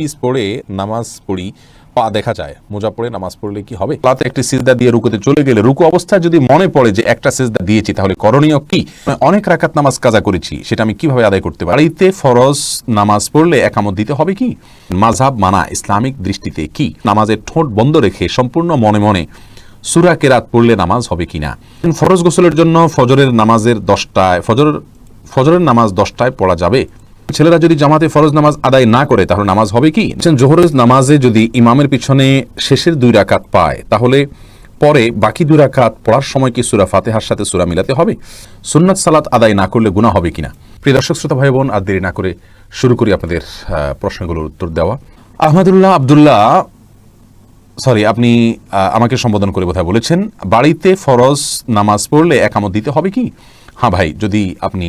Piece পরে নামাজ পড়ি, পা দেখা যায়। মোজা পড়ে নামাজ পড়লে কি হবে? সালাতে একটি সিজদা দিয়ে রুকুতে চলে গেলে রুকু অবস্থায় যদি মনে পড়ে যে একটা সিজদা দিয়েছি, তাহলে করণীয় কি? অনেক রাকাত নামাজ কাজা করেছি, সেটা আমি কীভাবে আদায় করতে পারি? বাড়িতে ফরজ নামাজ পড়লে একামত দিতে হবে কি? মাঝহাব মানা ইসলামিক দৃষ্টিতে কি? নামাজের ঠোঁট বন্ধ রেখে সম্পূর্ণ মনে মনে সুরা কেরাত পড়লে নামাজ হবে কিনা? ফরজ গোসলের জন্য ফজরের নামাজের দশটায়, ফজর, ফজরের নামাজ দশটায় পড়া যাবে? ছেলেরা যদি জামাতে ফরজ নামাজ আদায় না করে, তাহলে নামাজ হবে কি? জোহরের নামাজে যদি ইমামের পিছনে শেষের দুই রাকাত পায়, তাহলে পরে বাকি দুই রাকাত পড়ার সময় কি সুরা ফাতেহার সাথে সুরা মিলাতে হবে? সুন্নাত সালাত আদায় না করলে গুনাহ হবে কিনা? প্রিয় দর্শক, শ্রোতা ভাই বোন আর দেরি না করে শুরু করি আপনাদের প্রশ্নগুলোর উত্তর দেওয়া। আহমদুল্লাহ আবদুল্লাহ, সরি, আপনি আমাকে সম্বোধন করে কথা বলেছেন, বাড়িতে ফরজ নামাজ পড়লে একামত দিতে হবে কি? হ্যাঁ ভাই, যদি আপনি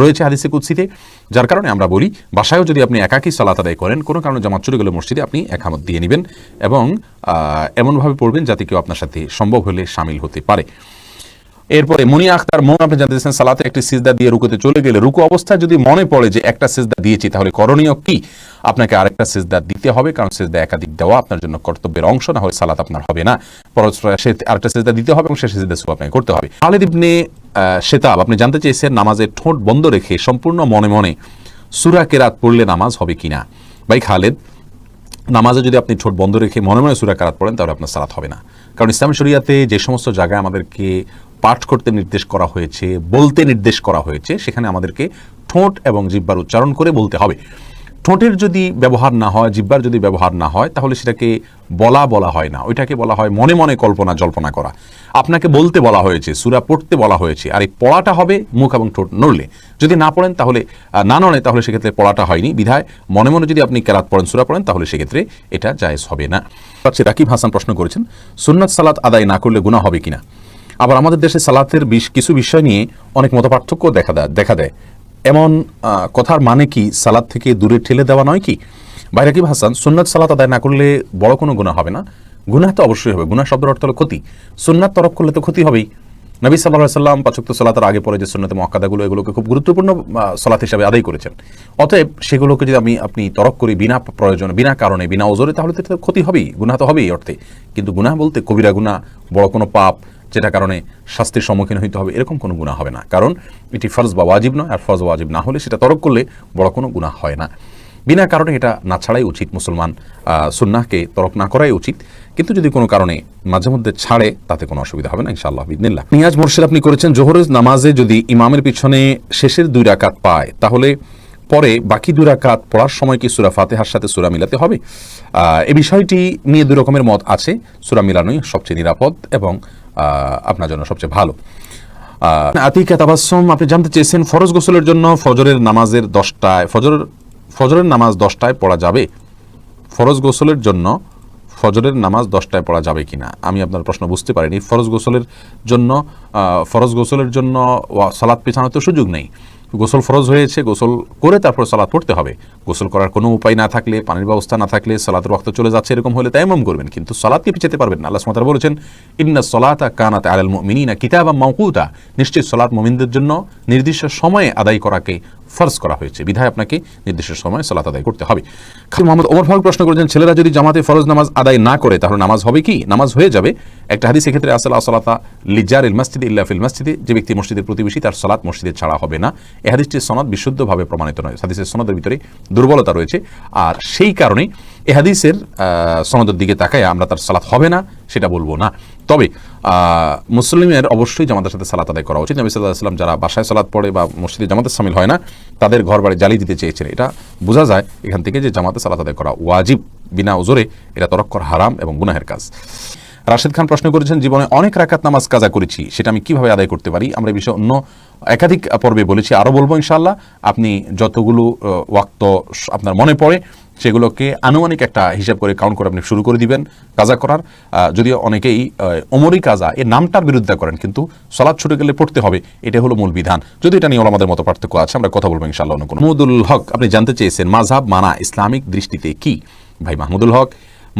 রয়েছে হাদিসে কুৎসিতে যার কারণে আমরা বলি, বাসায়ও যদি আপনি একাকি সালাত আদায় করেন, কোনো কারণে জামাত চলে গেলে মসজিদে আপনি একামত দিয়ে নেবেন এবং এমনভাবে পড়বেন যাতে কেউ আপনার সাথে সম্ভব হলে সামিল হতে পারে। এরপরে মনি আখতার মন আপনি জানতে চাচ্ছেন, সালাতে একটি সিজদা দিয়ে রুকুতে চলে গেলে রুকু অবস্থায় যদি মনে পড়ে যে একটা সিজদা দিয়েছি, তাহলে করণীয় কি? আপনাকে আরেকটা সিজদা দিতে হবে, কারণ সিজদা একাধিক দেওয়া আপনার জন্য কর্তব্যের অংশ, না হলে সালাত আপনার হবে না। সে আরেকটা সিজদা দিতে হবে এবং সে সিজদা সুব আপনাকে করতে হবে। খালিদ ইবনে শেতাব, আপনি জানতে চেয়েছেন নামাজের ঠোঁট বন্ধ রেখে সম্পূর্ণ মনে মনে সুরা কেরাত পড়লে নামাজ হবে কিনা? ভাই খালেদ, নামাজে যদি আপনি ঠোঁট বন্ধ রেখে মনে মনে সুরা কারাত পড়েন, তাহলে আপনার সালাত হবে না। কারণ ইসলাম শরিয়াতে যে সমস্ত জায়গায় আমাদেরকে পাঠ করতে নির্দেশ করা হয়েছে, বলতে নির্দেশ করা হয়েছে, সেখানে আমাদেরকে ঠোঁট এবং জিব্বার উচ্চারণ করে বলতে হবে। ঠোঁটের যদি ব্যবহার না হয় জিব্বার যদি ব্যবহার না হয়, তাহলে সেটাকে বলা বলা হয় না। ওইটাকে বলা হয় মনে মনে কল্পনা জল্পনা করা। আপনাকে বলতে বলা হয়েছে, সুরা পড়তে বলা হয়েছে, আর এই পড়াটা হবে মুখ এবং ঠোঁট নড়লে। যদি না পড়েন তাহলে না নড়ে, তাহলে সেক্ষেত্রে পড়াটা হয়নি। বিধায় মনে মনে যদি আপনি কেরাত পড়েন, সুরা পড়েন, তাহলে সেক্ষেত্রে এটা জায়েজ হবে না। পাচ্ছি রাকিব হাসান প্রশ্ন করেছেন, সুন্নাত সালাত আদায় না করলে গুনাহ হবে কিনা? আবার আমাদের দেশে সালাতের বিশ- কিছু বিষয় নিয়ে অনেক মতপার্থক্য দেখা দেয় দেখা দেয়। এমন কথার মানে কি? সালাদ থেকে দূরে ঠেলে দেওয়া নয় কি? বাইরাকিব হাসান? সুন্নাত সালাত আদায় না করলে বড় কোনো গুণা হবে না? গুনাহ তো অবশ্যই হবে। গুনাহ শব্দের অর্থ হলো ক্ষতি। সুন্নাত তরফ করলে তো ক্ষতি হবেই। নবী সাল্লাহ সাল্লাম পাচক্ত সালাতের আগে পরে যে সুন্নাতে মক্কাদাগুলো এগুলোকে খুব গুরুত্বপূর্ণ সালাত হিসাবে আদায় করেছেন। অতএব সেগুলোকে যদি আমি, আপনি তরক করি বিনা প্রয়োজনে, বিনা কারণে, বিনা ওজরে, তাহলে তো ক্ষতি হবেই, গুনাহ তো হবেই অর্থে। কিন্তু গুনাহ বলতে কবিরা গুনাহ, বড় কোনো পাপ যেটা কারণে শাস্তির সম্মুখীন হইতে হবে, এরকম কোনো গুণা হবে না। কারণ এটি ফরজ বা ওয়াজিব নয়, আর ফরজ ওয়াজিব না হলে সেটা তরক করলে বড় কোনো গুণা হয় না। বিনা কারণে এটা না ছাড়াই উচিত মুসলমান সুন্নাহকে তরক না করাই উচিত। কিন্তু যদি কোনো কারণে মাঝে মধ্যে ছাড়ে, তাতে কোনো অসুবিধা হবে না, ইনশাআল্লাহ, বিদিনিল্লাহ। নিয়াজ মোর্শেদ, আপনি করেছেন জোহরের নামাজে যদি ইমামের পিছনে শেষের দুই রাকাত পায়, তাহলে পরে বাকি দুই রাকাত পড়ার সময় কি সুরা ফাতেহার সাথে সুরা মিলাতে হবে? এ বিষয়টি নিয়ে দুই রকমের মত আছে। সুরা মিলানোই সবচেয়ে নিরাপদ এবং আপনার জন্য সবচেয়ে ভালো। আতিকা তাবাসম আপনি জানতে চেয়েছেন, ফরজ গোসলের জন্য ফজরের নামাজের দশটায়, ফজর, ফজরের নামাজ দশটায় পড়া যাবে? ফরজ গোসলের জন্য ফজরের নামাজ দশটায় পড়া যাবে কি না আমি আপনার প্রশ্ন বুঝতে পারিনি। ফরজ গোসলের জন্য ফরজ গোসলের জন্য সালাদ পেছানোর তো সুযোগ নেই। গোসল ফরজ হয়েছে, গোসল করে তারপর সালাত পড়তে হবে। গোসল করার কোনো উপায় না থাকলে, পানির ব্যবস্থা না থাকলে সালাতের রক্ত চলে যাচ্ছে এরকম হলে তাইমম করবেন, কিন্তু সালাদকে পিছাতে পারবেন না। আল্লাহ সমাতার বলেছেন, ইন্না সলাতা কানাত আলাল মিনিনা কিতাব মাউকুতা নিশ্চয়ই সলাত মোমিনদের জন্য নির্দিষ্ট সময়ে আদায় করাকে ফরজ করা হয়েছে। বিধায় আপনাকে নির্দিষ্ট সময় সালাত আদায় করতে হবে। মোহাম্মদ ওমর ফারুক প্রশ্ন করেছেন, ছেলেরা যদি জামাতে ফরজ নামাজ আদায় না করে, তাহলে নামাজ হবে কি? নামাজ হয়ে যাবে। একটা হাদিস এক্ষেত্রে আসল আসলাতা লিজার ইল মসজিদ ইল্লা ফিল মসজিদে, যে ব্যক্তি মসজিদের প্রতিবেশী, তার সালাত মসজিদে ছাড়া হবে না। এ হাদিসটির সনদ বিশুদ্ধভাবে প্রমাণিত নয়। হাদিসের সনদের ভিতরে দুর্বলতা রয়েছে। আর সেই কারণে এ হাদিসের সনদের দিকে তাকায় আমরা তার সালাত হবে না, সেটা বলব না। তবে মুসলিমের অবশ্যই জামাতের সাথে সালাত আদায় করা উচিত। নবী সাল্লাহ সাল্লাম যারা বাসায় সালাত পড়ে বা মসজিদে জামাতে সামিল হয় না, তাদের ঘর বাড়ি জ্বালিয়ে দিতে চেয়েছেন। এটা বোঝা যায় এখান থেকে যে জামাতে সালাত আদায় করা ওয়াজিব, বিনা ওজোরে এটা তরক করা হারাম এবং গুনাহের কাজ। রাশেদ খান প্রশ্ন করেছেন, জীবনে অনেক রাকাত নামাজ কাজা করেছি, সেটা আমি কীভাবে আদায় করতে পারি? আমরা এই বিষয়ে অন্য একাধিক পর্বে বলেছি আরও বলব ইনশাল্লাহ আপনি যতগুলো ওয়াক্ত আপনার মনে পড়ে সেগুলোকে আনুমানিক একটা হিসাব করে কাউন্ট করে আপনি শুরু করে দিবেন, কাজা করার। যদিও অনেকেই ওমরি কাজা এই নামটার বিরুদ্ধে করেন, কিন্তু সলাদ ছুটে গেলে পড়তে হবে, এটা হলো মূল বিধান। যদি এটা নিয়ে আমাদের মতো পার্থক্য আছে, আমরা কথা বলব ইনশাআল্লাহ অন্য কোনো। মাহমুদুল হক, আপনি জানতে চেয়েছেন মাঝহাব মানা ইসলামিক দৃষ্টিতে কি? ভাই মাহমুদুল হক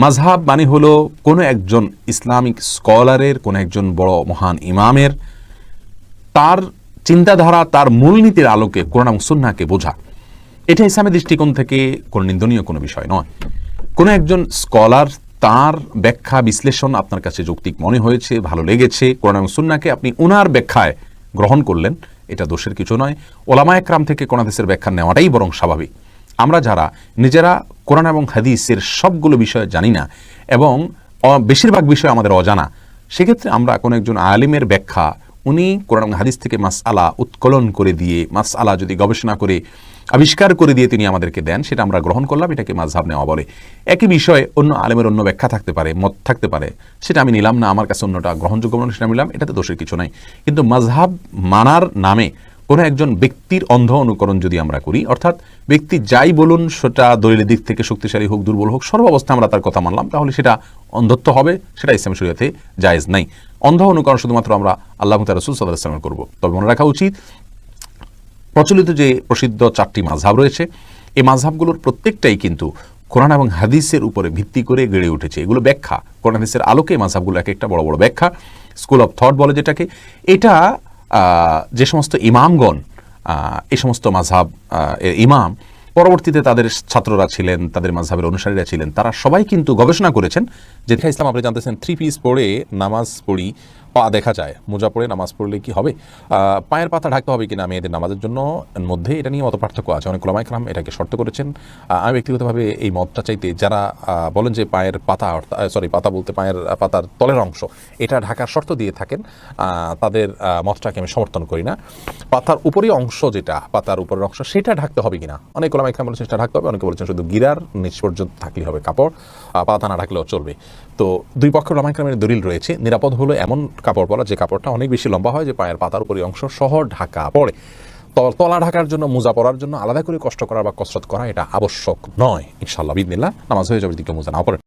মাঝহাব মানে হলো কোনো একজন ইসলামিক স্কলারের, কোনো একজন বড় মহান ইমামের, তার চিন্তাধারা, তার মূলনীতির আলোকে, কোরআন এবং সুন্নাহকে বোঝা। এটা ইসলামের দৃষ্টিকোণ থেকে কোনো নিন্দনীয় কোনো বিষয় নয়। কোনো একজন স্কলার তার ব্যাখ্যা, বিশ্লেষণ আপনার কাছে যৌক্তিক মনে হয়েছে, ভালো লেগেছে, কোরআন এবং সুন্নাকে আপনি ওনার ব্যাখ্যায় গ্রহণ করলেন, এটা দোষের কিছু নয়। ওলামা একরাম থেকে কোন হাদিসের ব্যাখ্যা নেওয়াটাই বরং স্বাভাবিক। আমরা যারা নিজেরা কোরআন এবং হাদিসের সবগুলো বিষয় জানি না এবং বেশিরভাগ বিষয় আমাদের অজানা, সেক্ষেত্রে আমরা কোনো একজন আলিমের ব্যাখ্যা, উনি কোরআন হাদিস থেকে মাস আলা উৎকলন করে দিয়ে মাস আলা যদি গবেষণা করে আবিষ্কার করে দিয়ে তিনি আমাদেরকে দেন, সেটা আমরা গ্রহণ করলাম, এটাকে মাঝহাব নেওয়া বলে। একই বিষয়ে অন্য আলেমের অন্য ব্যাখ্যা থাকতে পারে, মত থাকতে পারে। সেটা আমি নিলাম না, আমার কাছে অন্যটা গ্রহণযোগ্য মনে সেটা নিলাম, এটাতে দোষের কিছু নাই। কিন্তু মাঝহাব মানার নামে কোনো একজন ব্যক্তির অন্ধ অনুকরণ যদি আমরা করি, অর্থাৎ ব্যক্তি যাই বলুন, সেটা দলিলের দিক থেকে শক্তিশালী হোক, দুর্বল হোক সর্বাবস্থায় আমরা তার কথা মানলাম, তাহলে সেটা অন্ধত্ব হবে, সেটা ইসলাম শরীয়তে জায়েজ নাই। অন্ধ অনুকরণ শুধুমাত্র আমরা আল্লাহ তার রসুল সাল্লাহ ইসলামের করব। তবে মনে রাখা উচিত প্রচলিত যে প্রসিদ্ধ চারটি মাঝহাব রয়েছে, এই মাঝহাবগুলোর প্রত্যেকটাই কিন্তু কোরআন এবং হাদিসের উপরে ভিত্তি করে গড়ে উঠেছে। এগুলো ব্যাখ্যা, কোরআন হাদিসের আলোকে মাঝহাবগুলো এক একটা বড় বড় ব্যাখ্যা। স্কুল অফ থট বলে যেটাকে। এটা যে সমস্ত ইমামগণ এই সমস্ত মাঝহাব ইমাম, পরবর্তীতে তাদের ছাত্ররা ছিলেন, তাদের মাঝহাবের অনুসারীরা ছিলেন, তারা সবাই কিন্তু গবেষণা করেছেন যে, ইসলাম আপনি জানতেছেন থ্রি পিস পড়ে নামাজ পড়ি পা দেখা যায়। মোজা পড়ে নামাজ পড়লে কি হবে? পায়ের পাতা ঢাকতে হবে কিনা মেয়েদের নামাজের জন্য? মধ্যে এটা নিয়ে মত পার্থক্য আছে। অনেক ওলামাইকরাম এটাকে শর্ত করেছেন। আমি ব্যক্তিগতভাবে এই মতটা চাইতে যারা বলেন যে পায়ের পাতা সরি পাতা বলতে পায়ের পাতার তলের অংশ, এটা ঢাকার শর্ত দিয়ে থাকেন। তাদের মতটাকে আমি সমর্থন করি না। পাতার উপরের অংশ যেটা, পাতার উপরের অংশ, সেটা ঢাকতে হবে কিনা? অনেক ওলামাইকরাম বলেছেন সেটা ঢাকতে হবে, অনেকে বলেছেন শুধু গিরার, নিচ পর্যন্ত থাকলেই হবে কাপড় পাতা না ঢাকলেও চলবে। তো দুই পক্ষের ওলামাইকরামের দলিল রয়েছে। নিরাপদ হলো এমন কাপড় পরা, যে কাপড়টা অনেক বেশি লম্বা হয় যে পায়ের পাতার উপরে অংশ সহ ঢাকা পড়ে। তলা ঢাকার জন্য মোজা পরার জন্য আলাদা করে কষ্ট করা বা কসরত করা এটা আবশ্যক নয়। ইনশাল্লাহ বিদিনিল্লাহ, নামাজ হয়ে যাবে দিকে মোজা না পড়ে